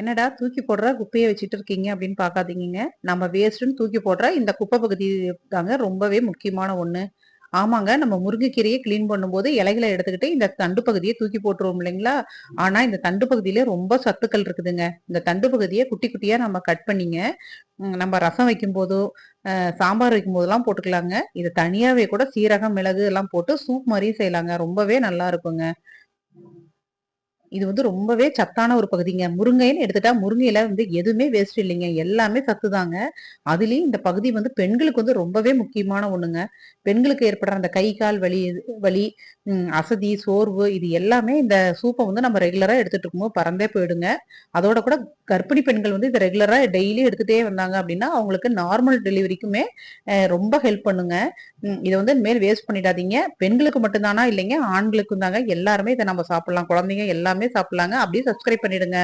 என்னடா தூக்கி போடுற? குப்பையை வச்சுட்டு இருக்கீங்க அப்படின்னு பார்க்காதீங்க நம்ம வேஸ்ட்டுன்னு தூக்கி போடுற. இந்த குப்பை பகுதி தாங்க ரொம்பவே முக்கியமான ஒன்று ஆமாங்க நம்ம முருங்கைக்கீரையை கிளீன் பண்ணும்போது இலைகளை எடுத்துக்கிட்டு இந்த தண்டு பகுதியை தூக்கி போட்டுருவோம் இல்லைங்களா? ஆனா இந்த தண்டு பகுதியில ரொம்ப சத்துக்கள் இருக்குதுங்க. இந்த தண்டு பகுதியை குட்டி குட்டியா நம்ம கட் பண்ணிங்க. நம்ம ரசம் வைக்கும் போதோ சாம்பார் வைக்கும் போதெல்லாம் போட்டுக்கலாங்க. இது தனியாவே கூட சீரகம் மிளகு எல்லாம் போட்டு சூப் மாதிரியும் செய்யலாங்க. ரொம்பவே நல்லா இருக்குங்க. இது வந்து ரொம்பவே சத்தான ஒரு பகுதிங்க. முருங்கைன்னு எடுத்துட்டா முருங்கையில வந்து எதுவுமே வேஸ்ட் இல்லைங்க. எல்லாமே சத்து தாங்க. அதுலயும் இந்த பகுதி வந்து பெண்களுக்கு வந்து ரொம்பவே முக்கியமான ஒண்ணுங்க. பெண்களுக்கு ஏற்படுற அந்த கை கால் வலி வலி அசதி சோர்வு இது எல்லாமே இந்த சூப்பை வந்து நம்ம ரெகுலரா எடுத்துட்டு இருக்கும்போது பறந்தே போயிடுங்க. அதோட கூட கர்ப்பிணி பெண்கள் வந்து இதை ரெகுலரா டெய்லி எடுத்துட்டே வந்தாங்க அப்படின்னா அவங்களுக்கு நார்மல் டெலிவரிக்குமே ரொம்ப ஹெல்ப் பண்ணுங்க. இதை வந்து மேல் வேஸ்ட் பண்ணிடாதீங்க. பெண்களுக்கு மட்டும்தானா? இல்லைங்க. ஆண்களுக்கும் தாங்க. எல்லாருமே இதை நம்ம சாப்பிடலாம். குழந்தைங்க எல்லாமே எல்லாமே சாப்பிடலாங்க. அப்படியே சப்ஸ்கிரைப் பண்ணிடுங்க.